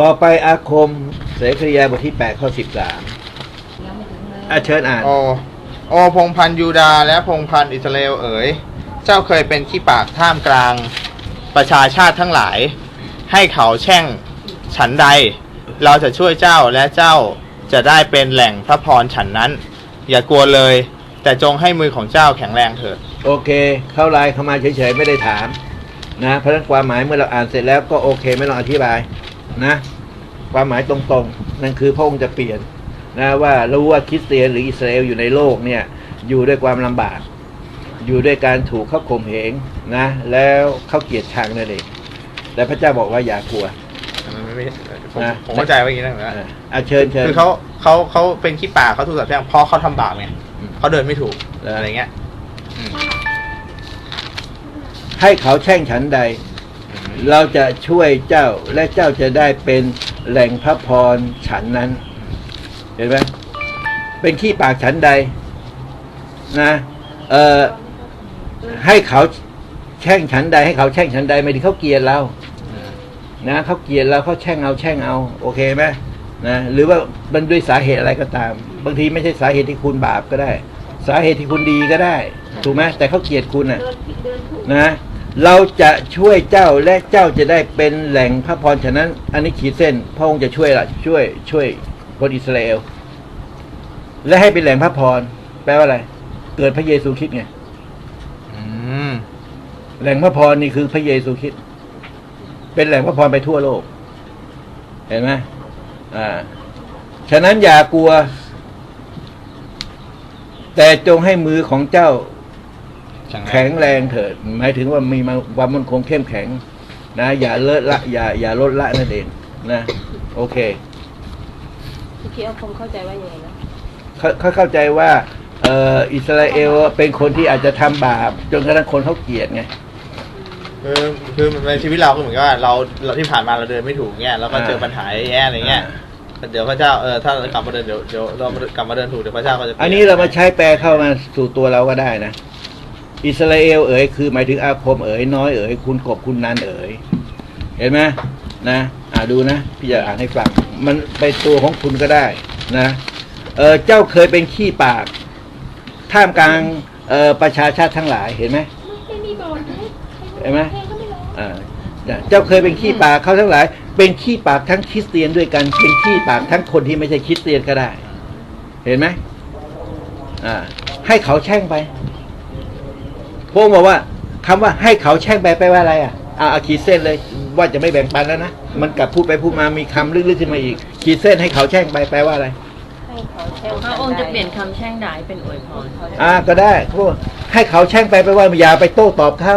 ต่อไปอาคมเสกริยาบทที่ 8 ข้อ13ยังไม่ถึงเลยอาเชิญอ่าน โอโอพงพันธุ์ยูดาห์และพงพันธุ์อิสราเอลเอ๋ย เจ้าเคยเป็นขี้ปากท่ามกลาง ประชาชาติทั้งหลาย ให้เขาแช่งฉันใด เราจะช่วยเจ้าและเจ้าจะได้เป็นแหล่งพระพรฉันนั้น อย่ากลัวเลย แต่จงให้มือของเจ้าแข็งแรงเถิด โอเค เข้าไลน์เข้ามาเฉยๆ ไม่ได้ถาม นะเพราะฉะนั้นความหมายเมื่อเราอ่านเสร็จแล้วก็โอเค ไม่ต้องอธิบาย นะความหมายตรงๆ นั่นคือพระองค์จะเปลี่ยนนะว่ารู้ว่าคริสเตียนหรืออิสราเอลอยู่ในโลกเนี่ยอยู่ด้วยความลำบาก อยู่ด้วยการถูกเขาข่มเหงนะแล้วเขาเกลียดชังนั่นเองแต่พระเจ้าบอกว่าอย่ากลัวมันไม่ไม่ผมนะผมเข้าใจว่าอย่างนี้นะเอออะเชิญเชิญคือเขาเขาเขาเป็นขี้ปากเขาถูกสับแช่งเพราะเขาทำบาปไงอืมเขาเดินไม่ถูกแล้วอะไรเงี้ยอืมให้เขาแช่งฉันใด เราจะช่วยเจ้าและเจ้าจะได้เป็นแหล่งพระพรฉันนั้น เห็นไหมเป็นขี้ปากฉันใด นะเอ่อให้เขาแช่งฉันใด ให้เขาแช่งฉันใดไม่ถึงเขาเกลียดเรานะเขาเกลียดเราเขาแช่งเอาแช่งเอา โอเคไหมนะหรือว่ามันด้วยสาเหตุอะไรก็ตาม บางทีไม่ใช่สาเหตุที่คุณบาปก็ได้ สาเหตุที่คุณดีก็ได้ ถูกไหมแต่เขาเกลียดคุณอะ นะ เราจะช่วยเจ้าและเจ้าจะได้เป็นแหล่งพระพรฉะนั้น อันนี้ขีดเส้น พระองค์จะช่วยละช่วยช่วยคนอิสราเอล และให้เป็นแหล่งพระพรแปลว่าอะไร เกิดพระเยซูคริสต์ไงอืมแหล่งพระพรนี่คือพระเยซูคริสต์เป็นแหล่งพระพรไปทั่วโลก เห็นไหมอ่า ฉะนั้นอย่ากลัว แต่จงให้มือของเจ้า แข็งแรงเถิดหมายถึงว่ามีความมั่นคงเข้มแข็ง นะ อย่าเลอะละอย่าอย่าลดละนั่นเองนะ โอเคเมื่อกี้เอาคมเข้าใจว่ายังไงนะเขาเขาเข้าใจว่าเอ่ออิสราเอลเป็นคนที่อาจจะทำบาป จนกระทั่งคนเขาเกลียดไงคือคือในชีวิตเราก็เหมือนกับว่าเราเราที่ผ่านมาเราเดินไม่ถูกเงี้ยแล้วก็เจอปัญหาแย่ๆอะไรเงี้ยเดี๋ยวพระเจ้าเออถ้าเรากลับมาเดินเดี๋ยวเดี๋ยวเรากลับมาเดินถูกเดี๋ยวพระเจ้าก็จะปลี่ยอันนี้เรามาใช้แปลเข้ามาสู่ตัวเราก็ได้นะ อิสราเอลเอ๋ยคือหมายถึงอาคมเอ๋ยน้อยเอ๋ยคุณกบคุณนันเอ๋ยเห็นไหมนะอ่าดูนะ พี่จะอ่านให้ฟัง มันไปตัวของคุณก็ได้นะเออเจ้าเคยเป็นขี้ปาก ท่ามกลางเอ่อประชาชาติทั้งหลายเห็นไหมไม่มีบอลเห็นไหมอ่าเจ้าเคยเป็นขี้ปากเขาทั้งหลาย เป็นขี้ปากทั้งคริสเตียนด้วยกันเป็นขี้ปากทั้งคนที่ไม่ใช่คริสเตียนก็ได้ เห็นไหมอ่าให้เขาแช่งไป พระองค์บอกว่าคำว่าให้เขาแช่งไปแปลว่าอะไรอะอ่าเอาขีดเส้นเลยว่าจะไม่แบ่งปันแล้วนะมันกลับพูดไปพูดมามีคำลึกๆขึ้นมาอีก ขีดเส้นให้เขาแช่งไปแปลว่าอะไรให้เขาแช่งพระองค์จะเปลี่ยนคำแช่งด่ายเป็นอวยพรอ่าก็ได้เขาบอกให้เขาแช่งไปแปลว่าอย่าไปโต้ตอบเขา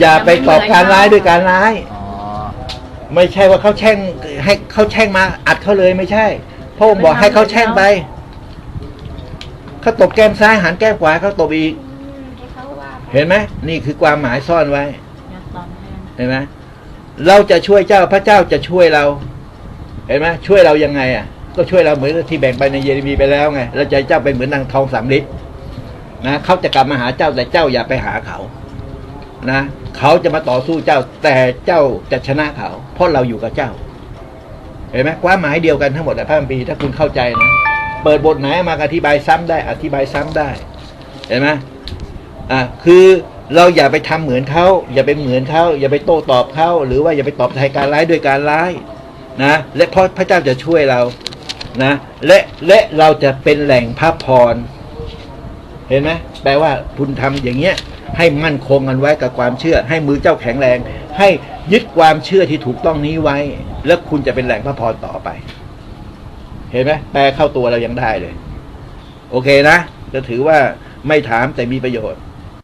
อย่าไปตอบการร้ายด้วยการร้ายอ๋อไม่ใช่ว่าเขาแช่งให้เขาแช่งมาอัดเขาเลยไม่ใช่พระองค์บอกให้เขาแช่งไปเขาตบแก้มซ้ายหันแก้มขวาเขาตบอีกให้ เขาว่าไปเห็นไหมนี่คือความหมายซ่อนไว้ยัดตอนแห้งเห็นไหมเราจะช่วยเจ้าพระเจ้าจะช่วยเรา เห็นไหมช่วยเรายังไงอะ ก็ช่วยเราเหมือนที่แบ่งไปในเยเรมีไปแล้วไงเราจะให้เจ้าเป็นเหมือนนางทองสามฤทธิ์นะเขาจะกลับมาหาเจ้าแต่เจ้าอย่าไปหาเขา นะเขาจะมาต่อสู้เจ้าแต่เจ้าจะชนะเขา เพราะเราอยู่กับเจ้า เห็นไหมความหมายเดียวกันทั้งหมดในพระคัมภีร์ถ้าคุณเข้าใจนะเปิดบทไหนมาอธิบายซ้ำได้ อธิบายซ้ำได้ เห็นไหม อ่าคือเราอย่าไปทำเหมือนเขาอย่าไปเหมือนเขาอย่าไปโต้ตอบเขาหรือว่าอย่าไปตอบแทนการร้ายด้วยการร้ายนะและเพราะพระเจ้าจะช่วยเรานะและและเราจะเป็นแหล่งพระพร เห็นไหมแปลว่าคุณทำอย่างเงี้ย ให้มั่นคงกันไว้กับความเชื่อ ให้มือเจ้าแข็งแรง ให้ยึดความเชื่อที่ถูกต้องนี้ไว้ แล้วคุณจะเป็นแหล่งพระพรต่อไป เห็นไหมแปลเข้าตัวเรายังได้เลย โอเคนะจะถือว่าไม่ถามแต่มีประโยชน์